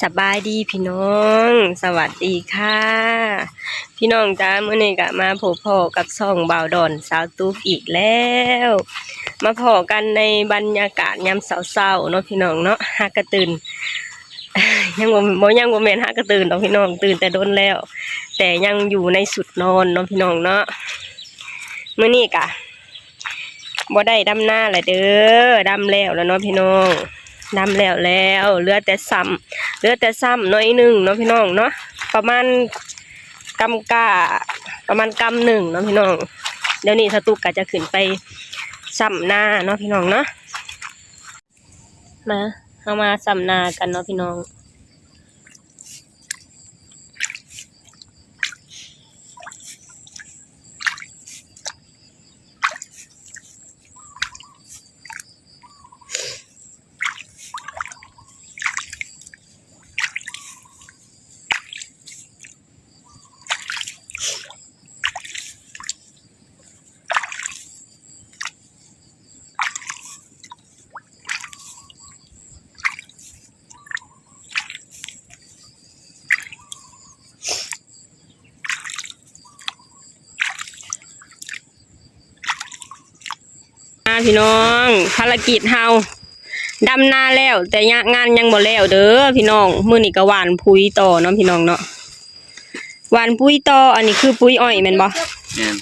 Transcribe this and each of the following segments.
สบายดีพี่น้อง สวัสดีค่ะ พี่น้องจ้าเมื่อนี้ก็มาพบพ่อกับซ่องบ่าวดอนสาวตุ๊กอีกแล้ว มาพอกันในบรรยากาศยามเศร้าๆเนาะพี่น้องเนาะหากระตื่นยังบ่บ่ยังบ่แม่นหากระตื่นดอกพี่น้องตื่นแต่โดนแล้ว แต่ยังอยู่ในสุดนอนเนาะพี่น้องเนาะมื้อนี้กะบ่ได้ดำหน้าแหละเด้อดำแล้วแล้วเนาะพี่น้อง ดำแล้วแล้วเหลือแต่ซ้ำเหลือแต่ซ้ำน้อยหนึ่งเนาะพี่น้องเนาะประมาณกำกาประมาณกำหนึ่งเนาะพี่น้อง เดี๋ยวนี้สตุกกะจะขึ้นไปซ้ำหน้าเนาะพี่น้องเนาะมาเอามาซ้ำหน้ากันเนาะพี่น้อง พี่น้อง ภารกิจเฮาดำนาแล้ว แต่ยะงานยังบ่แล้วเด้อพี่น้องมื้อนี้ก็หว่านปุ๋ยต่อเนาะพี่น้องเนาะหว่านปุ๋ยต่ออันนี้คือปุ๋ยอ้อยแม่นบ่แม่น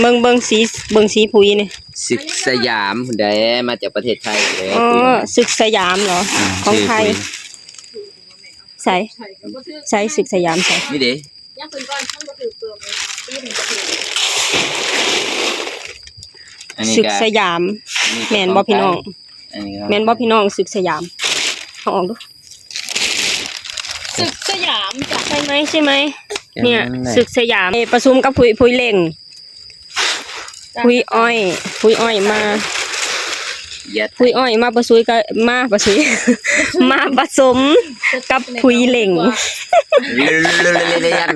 เบิ่งเบิ่งสีเบิ่งสีปุ๋ยนี่ศึกสยามผู้ใดมาจากประเทศไทยเลยอ๋อศึกสยามเหรอ ของไทยใส่ใส่ศึกสยามใส่นี่เด้ยังเป็นก้อนข้างก็คือเปลือกเลยตีนก็คื ออันนี้ศึกก็สยามอัแม่นบ่พี่น้อง อันนี้ก็แม่นบ่พี่น้องศึกสยามเอาออกดูศึกสยามจ้ะใช่ไหมใช่ไหมเนี่ยศึศึกกสยามเอ่อประชุมกับพุยพุยเล่งพุยอ้อยพุยอ้อยมายัดพุยอ้อยมาประชุยกับมาประชุย มาผสมกับพุยเล่งเรียน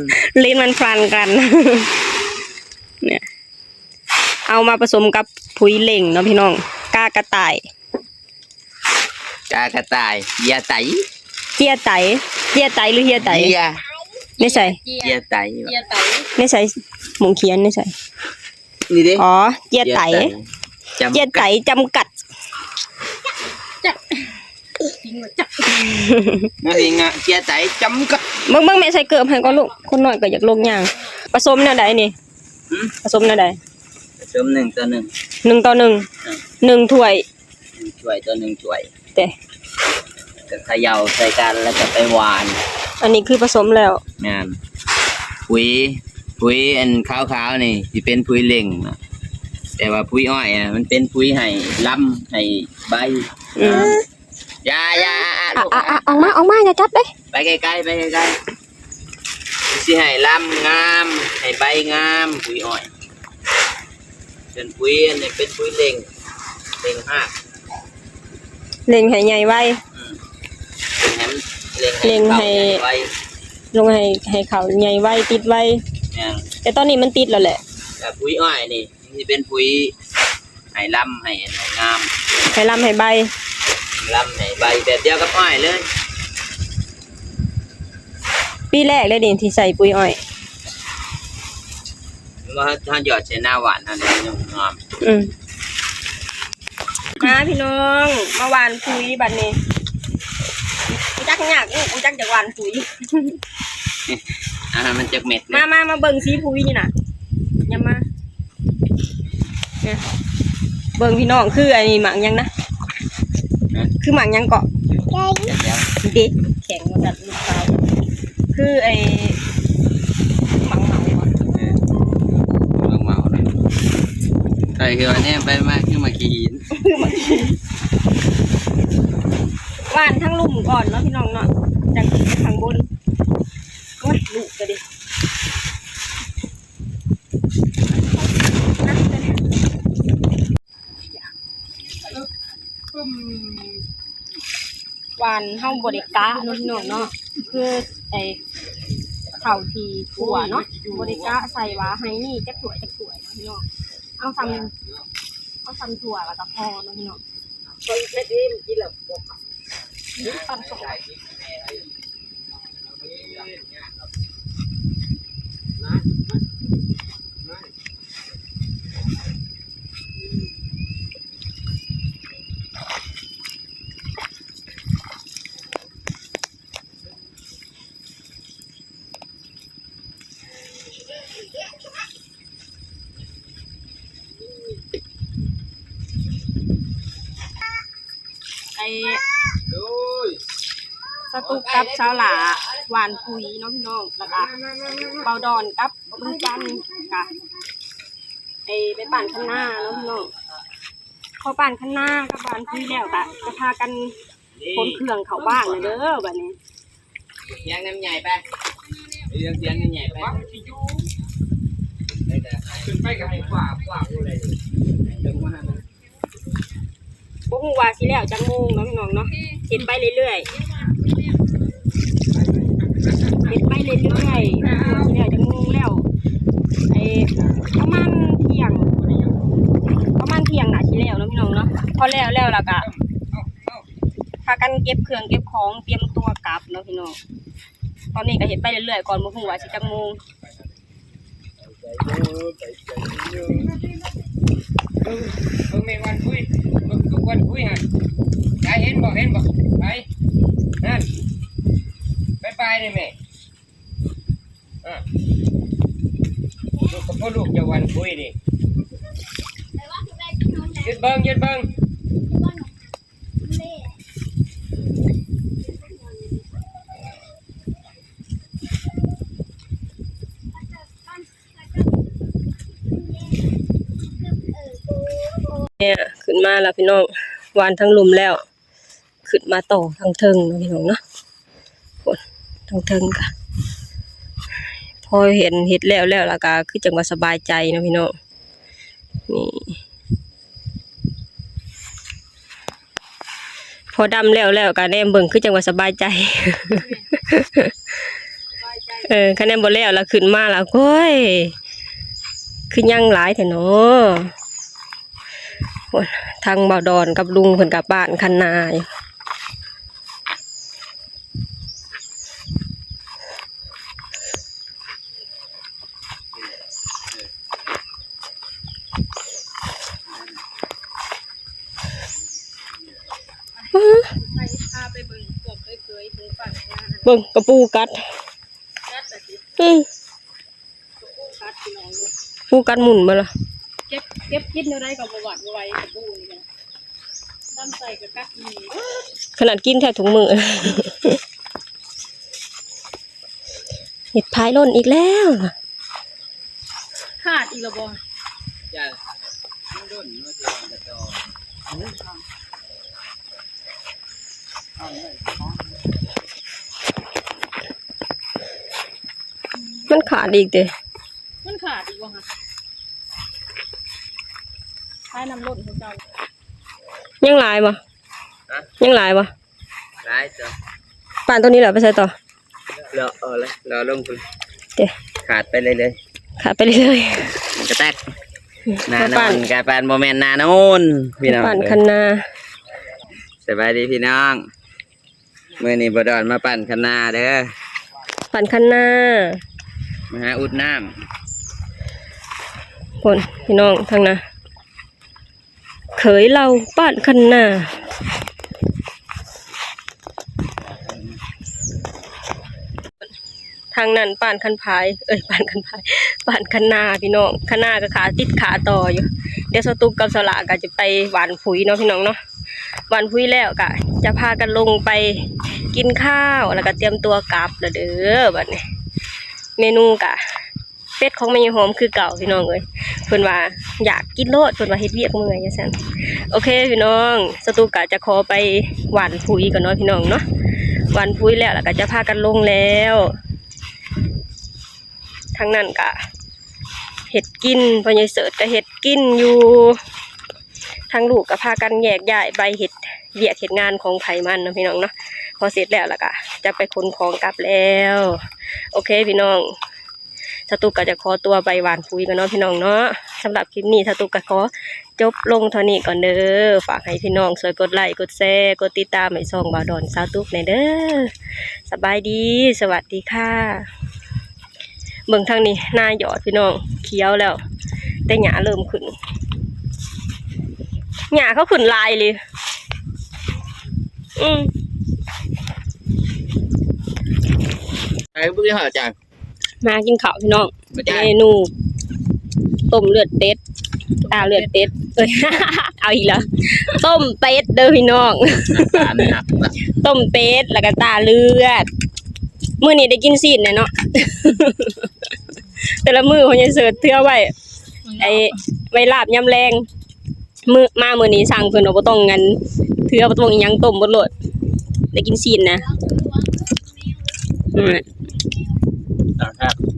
ลิ้นมันฟันกัน เนี่ย เอามาผสมกับพุยเล่งเนาะพี่น้องกากระต่าย กากระต่ายยาไตเจียไตเจียไตหรือเฮียไตเยียไม่ใส่เจียเยียไตเจียไตไม่ใส่หมงเขียนไม่ใส่นี่เด้อ๋อเจียไตจำเจียไตจำกัดจักทิ้งไว้จักนั่นเองอะเยียไตจำกัดเบิ่งเบิ่งแม่ใส่เกือบให้ก็ลูกคนน้อยก็อยากลงย่างผสมแนวใดนี่หืมผสมแนวใด ผสมหนึ่งต่อหนึ่งหนึ่งต่อหนึ่งอืมหนึ่งถ้วยหนึ่งถ้วยต่อหนึ่งถ้วยแต่ก็เขย่าใส่กันแล้วก็ไปหวาน อันนี้คือผสมแล้วงานปุ๋ยปุ๋ยอันขาวๆนี่ที่เป็นปุ๋ยเล่งนะแต่ว่าปุ๋ยอ้อยอะมันเป็นปุ๋ยให้ลำให้ใบอืมอยาอยาอะลูกอะอะออกมาออกมาอย่าจับเด้ไปไกลๆไปไกลๆสิให้ลำงามให้ใบงามปุ๋ยอ้อย เป็นปุ๋ยอันนี้เป็นปุ๋ยเล่งเล่งหักเล็งให้ใหญ่ไว้อืมเล่งให้มันเล่งเล็งให้ให้ใบลงให้ให้เขาใหญ่ไว้ติดไว้เนี่ยแต่ตอนนี้มันติดแล้วแหละแต่ปุ๋ยอ้อยนี่ที่เป็นปุ๋ยให้ลำให้ให้งามให้ลำให้ใบลำให้ใบแบบเดียวกับอ้อยเลย ปีแรกเลยนี่ที่ใส่ปุ๋ยอ้อย ว่าถ้าหยอดใช้หน้าหวานอันนี้ยังงามอืมมาพี่น้องมาหวานปุ๋ยบัดนี้กูจักยากเอ้กูจักจากหวานปุ๋ยอาหารมันจะเม็ดเลมายมามาเบิ่งสีปุ๋ยนี่น่ะอย่ามาเนี่ยเบิ่งพี่น้องคืออันนี้หมักยังนะคือหมักยังเกาะเดี๋ยวดิแข็งมาจากลูกสาวคือไอ้หมังเหมาอะ เออลองเมาหน่อย ใครคือวันนี้ไปมาคือมาขี่หินหวานทั้งลุ่มก่อนเนาะพี่น้องเนาะจากข้างบนโอ้ยลูกก็ดินะเดี๋ยวหวานเฮาบริกะเนาะพี่น้องเนาะคือไอ้ข้าทีถั่วเนาะบริกะใส่วาให้นี่จักถั่วจักถั่วเนาะพี่น้อง เอาทำเอาทำถั่วแล้วก็พอเนาะพี่น้องปั่นสอง สตุกกับชาวหลาหวานคุยเนาะพี่น้องแล้วก็เบาดอนกับลุงจันกะไอไปปั่นข้างหน้าเนาะพี่น้องพอปั่นข้างหน้ากับหวานคุยแล้วกะจะพากันขนเครื่องเข้าบ้านเลยเด้อบัดนี้เสียงน้ำใหญ่ไปเสียงเสียงน้ำใหญ่ไปขึ้นไปกับไอ้ฝ่าฝ่าอะไรลงมา บ่ฮู้ว่าสิแล้วจังโมงเนาะพี่น้องเนาะเฮ็ดไปเรื่อยๆเฮ็ดไปเรื่อยๆบ่ฮู้ว่าสิแล้วจังโมงแล้วไอ้ประมาณเที่ยงประมาณเที่ยงน่ะสิแล้วเนาะพี่น้องเนาะพอแล้วแล้วล้วก็พากันเก็บเครื่องเก็บของเตรียมตัวกลับเนาะพี่น้องตอนนี้ก็เฮ็ดไปเรื่อยๆก่อนบ่ฮู้ว่าสิจังโมงเพิ่งมีวันคุย กวันคุยฮะไปเห็นบอกเห็นบอกไปนั่นไปไปเลยแม่อะลูกกับพ่อลูกจะวันคุยดิยืดเบิ้งยืดเบิ้งเนี่ย นมาแล้วพี่น้องวานทั้งลุมแล้ว ขึ้นมาต่อทั้งเทิงพี่น้องเนาะฝนทั้งเทิงกะพอเห็นเห็ดแล้วแล้วแล้วก็คือจังหว่าสบายใจนะพี่น้องนี่พอดำแล้วแล้วก็แนมเบิ่งคือจังหว่าสบายใจ เออคะแนนบ่แล้วแล้วขึ้นมาแล้วก้อยคือยังหลายแท้เนาะ ทางเบาดอนกับลุงเพิ่นกลับบ้านคันนาอยู่อื้อไปพาไปเบิ่งกบเคยๆถึงฝั่งหน้าเบิ่งกระปูกัดกัดแต่สิอือกู้กัดพี่น้องอยู่ปูกัดหมุนมาละ เก็บเก็บคิดเอาได้กับประวัติไว้กับปูนี่กันดำใส่กับกัดนี่ขนาดกินแทบถุงมือ เห็ดพายล่นอีกแล้วขาดอีกและบ่จ้ามันโดนมันจะจะจอมันขาดอีกเด้มันขาดอีกบ่ฮะ ใช้น้ำล้นของเจ้ายังหลายบ่ยังหลายบ่ร้ายจ้ะป่านตัวนี้เหรอไปใส่ต่อรอเออเลยรอลงคุณเด้ขาดไปเลยเลยขาดไปเรื่อยกระแตกหนามาโนปั่นนกลายเป็นโมเมนต์นาโนนพี่น้องๆปั่นคันนาสบายดีพี่น้องมื่อนี้บดอนมาปั่นคันนาเด้อปั่นคันนามาหาอุดน้ผลพี่น้องทางนา เขยเราปั่นคันนาทางนั้นป่านคันพาย เอ้ยป่านคันพายป่านคันนาพี่น้องคันนากับขาติดขาต่ออยู่ เดี๋ยวสตุกกับสละก็จะไปหวานผุยเนาะพี่น้องเนาะหวานผุยแล้วก็จะพากันลงไปกินข้าวแล้วก็เตรียมตัวกลับเด้อบัดนี้ เมนูกะ เป็ดของแม่ยหอมคือเก่าพี่น้องเอ้ยเพิ่นว่าอยากกินโลดเพิ่นว่าเฮ็ดเวียกเมื่อยจังซั่นโอเคพี่น้องสตูกะจะขอไปหวานผุยก่อนเนาะพี่น้องเนาะหวานผุยแล้วแล้วก็จะพากันลงแล้วทางนั้นกะเห็ดกินพอใหญ่เสิร์ชก็เห็ดกินอยู่ทางลูกก็พากันแยกย้ายไปเห็ดเวียกเห็ดงานของไผมันนะพี่น้องเนาะพอเสร็จแล้วแล้วก็จะไปขนของกลับแล้ว โอเคพี่น้อง สตุกก็จะขอตัวไปหวานปุ๋ยกันเนาะพี่น้องเนาะสำหรับคลิปนี้สตุกก็ขอจบลงเท่านี้ก่อนเด้อฝากให้พี่น้องช่วยกดไลค์กดแชร์กดติดตามให้ช่องบาวดอนสาวตุกในเด้อสบายดี สวัสดีค่ะเบิ่งทางนี้หน้าหยอดพี่น้องเขียวแล้ว แต่หญ้าเริ่มขึ้นหญ้าเขาขึ้นลายเลยอืมไอ้พวกนี้เหรออาจารย์ มากินข้าวพี่น้องอาเมจารย์นูต้มเลือดเป็ดตาเลือดเป็ดเอ้ยเอาอีกแล้วต้มเป็ดเด้อพี่น้องตาหนักนะต้มเป็ดแล้วก็ตาเลือดมื้อนี้ได้กินซีนแน่เนาะแต่ละมื้อเพิ่นจะเสิร์ฟเทื่อไว้ไอ้ไว้ลาบยำแรงมื้อมามื้อนี้สั่งเพิ่นว่าบ่ต้องงั้นเทื่อบ่ต้องอิหยังต้มบ่โลดได้กินซีนนะอืม ครับ